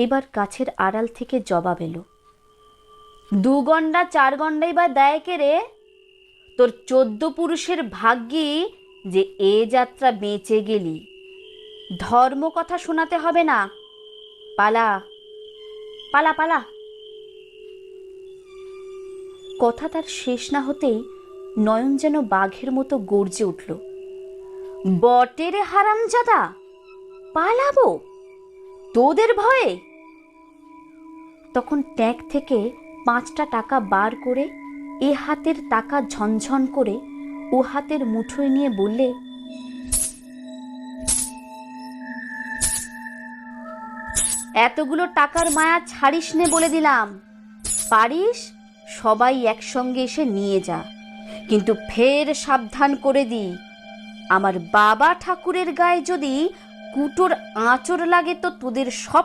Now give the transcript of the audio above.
এবার গাছের আড়াল থেকে জবাব এলো। দু গন্ডা, চার গন্ডাই বা দেয় কে রে? তোর চোদ্দ পুরুষের ভাগ্যি যে এ যাত্রা বেঁচে গেলি। ধর্ম কথা শোনাতে হবে না। পালা। পালা পালা। কথা তার শেষ না হতেই নয়ন যেন বাঘের মতো গর্জে উঠল। বটের হারামজাদা, পালাবো। তোদের ভয়ে তখন ট্যাঙ্ক থেকে পাঁচটা টাকা বার করে এ হাতের টাকা ঝনঝন করে ও হাতের মুঠোয় নিয়ে বললে, এতগুলো টাকার মায়া ছাড়িস নে বলে দিলাম। পারিস? সবাই একসঙ্গে এসে নিয়ে যা। কিন্তু ফের সাবধান করে দি। আমার বাবা ঠাকুরের গায়ে যদি কুটোর আঁচড় লাগে তো তোদের সব